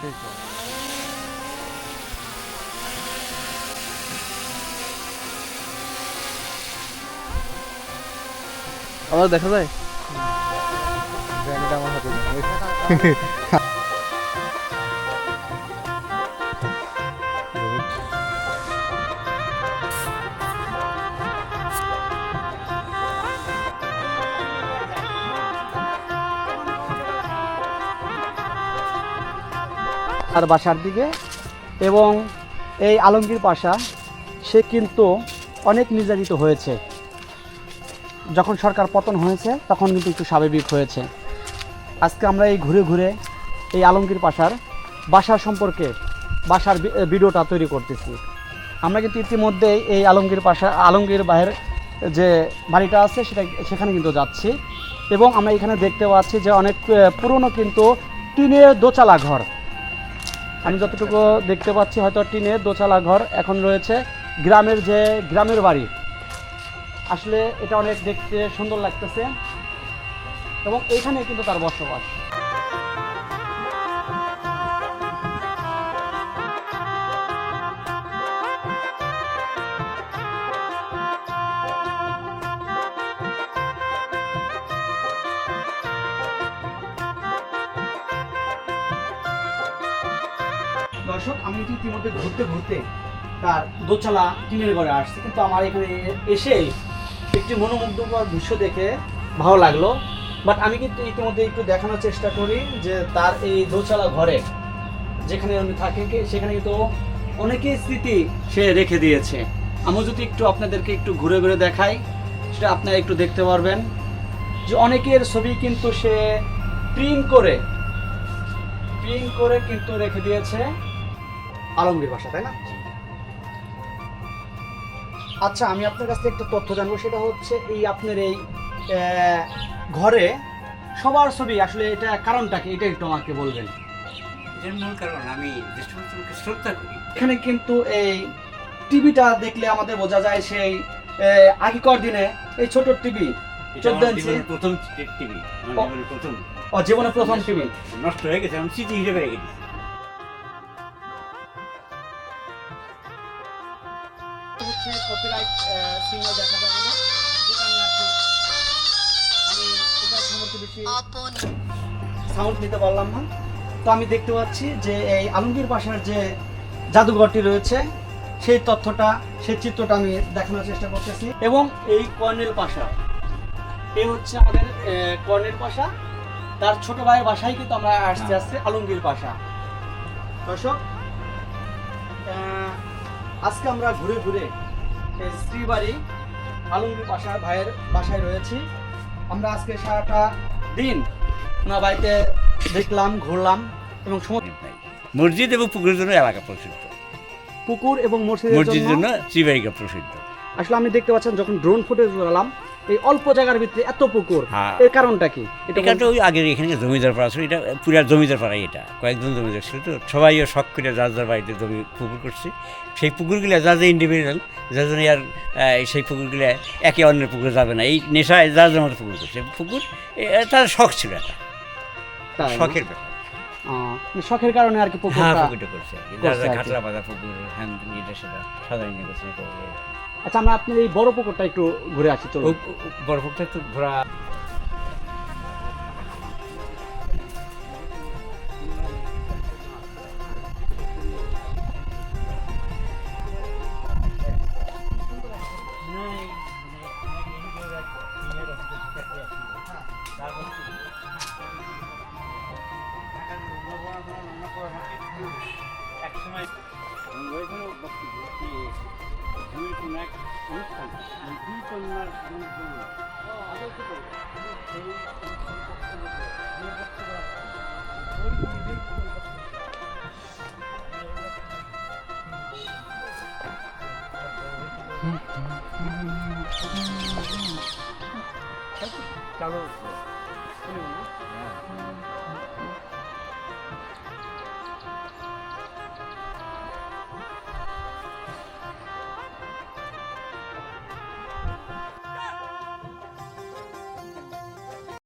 করতে চায় আমার দেখা যায় আমার হাতে তার বাসার দিকে। এবং এই আলমগীর পাশা, সে কিন্তু অনেক নির্যাতিত হয়েছে। যখন সরকার পতন হয়েছে, তখন কিন্তু একটু স্বাভাবিক হয়েছে। আজকে আমরা এই ঘুরে ঘুরে এই আলমগীর পাশার বাসা সম্পর্কে, বাসার ভিডিওটা তৈরি করতেছি। আমরা কিন্তু ইতিমধ্যেই এই আলমগীর পাশা, আলমগীর বাহের যে বাড়িটা আছে, সেটা, সেখানে কিন্তু যাচ্ছি। এবং আমরা এখানে দেখতে পাচ্ছি যে অনেক পুরনো কিন্তু টিনের দোচালা ঘর। আমি যতটুকু দেখতে পাচ্ছি হয়তো টিনে দোচালা ঘর এখন রয়েছে গ্রামের যে গ্রামের বাড়ি। আসলে এটা অনেক দেখতে সুন্দর লাগতেছে। এবং এখানে কিন্তু তার বসবাস। দর্শক, আমি কিন্তু ইতিমধ্যে ঘুরতে ঘুরতে তার দোচালা টিনের ঘরে আসছি। কিন্তু আমার এখানে এসে একটি মনোমুগ্ধকর দৃশ্য দেখে ভালো লাগল। বাট আমি কিন্তু ইতিমধ্যে একটু দেখানোর চেষ্টা করি যে তার এই দোচালা ঘরে যেখানে উনি থাকে সেখানে কিন্তু অনেকেই স্মৃতি সে রেখে দিয়েছে। আমি যদি একটু আপনাদেরকে একটু ঘুরে ঘুরে দেখাই, সেটা আপনারা একটু দেখতে পারবেন যে অনেকের ছবি কিন্তু সে প্রিন্ট করে প্রিন্ট করে কিন্তু রেখে দিয়েছে। আলমগীর বাসা তাই না? আচ্ছা আমি আপনার কাছ থেকে একটা তথ্য জানব সেটা হচ্ছে এই আপনার এই ঘরে সবার ছবি আসলে এটা কারণটা কি? এটা একটু আমাকে বলবেন। এর মূল কারণ আমি যে শ্রদ্ধা করি। এখানে কিন্তু এই টিভিটা দেখলে আমাদের বোঝা যায় সেই আগেকার দিনে এই ছোট টিভি চোদ্দ ইঞ্চি। প্রথম টিভি প্রথম ও জীবনে প্রথম টিভি। নষ্ট হয়ে গেছে আমি স্মৃতি হিসেবে রেখে দিচ্ছি হচ্ছে কপিরাইট সিগন্যাল দেখাবে আমাদের। যেটা আমি আর আমি এটা সম্পর্কে বেশি সাউন্ড নিতে পারলাম না। তো আমি দেখতে পাচ্ছি যে এই আলমগীর পাশার যে জাদুঘরটি রয়েছে সেই তথ্যটা সেই চিত্রটা আমি দেখানোর চেষ্টা করতেছি। এবং এই কর্নেল পাশা এই হচ্ছে আমাদের কর্নেল পাশা। তার ছোট ভাইয়ের বাসায় কিন্তু আমরা আসতে আসতে আলমগীর পাশা। দর্শক আজকে আমরা ঘুরে ঘুরে স্ত্রীবাড়ি আলমগীর বাসা ভাইয়ের বাসায় রয়েছি। আমরা আজকে সারাটা দিন ওনার বাড়িতে দেখলাম ঘুরলাম এবং সমুদ্র মসজিদ এবং পুকুরের জন্য এলাকা প্রসিদ্ধ। পুকুর এবং মসজিদের জন্য শ্রীবাড়িকা প্রসিদ্ধ। আসলে আপনি দেখতে পাচ্ছেন যখন ড্রোন ফুটেজ উড়ালাম এই অল্প জায়গার ভিতরে এত পুকুর। হ্যাঁ। এর কারণটা কি? এটা তো ওই আগের এখানে জমিদার পাড়া ছিল এটা পুরা জমিদার পাড়া এটা কয়েকজন জমিদার ছিল তো সবাই শখ করে যার যার বাড়িতে জমি পুকুর করছে। সেই পুকুরগুলো যা যা ইন্ডিভিজুয়াল যার জন্য আর সেই পুকুরগুলো একে অন্যের পুকুরে যাবে না। এই নেশায় যার যার মতো পুকুর করছে। পুকুর তার শখ ছিল এটা শখের ব্যাপার। মানে শখের কারণে আর কি হ্যাঁ পুকুরটা পুকুরটা করছে। খাতলা পাতা পুকুর হ্যান এটা সেটা সাধারণ করছে করে। আচ্ছা আমরা আপনার এই বড় পুকুরটা একটু ঘুরে আসি চলো বড় পুকুরটা একটু ঘোরা Thank you. 날 가는 분. 잘라줬어. 그리고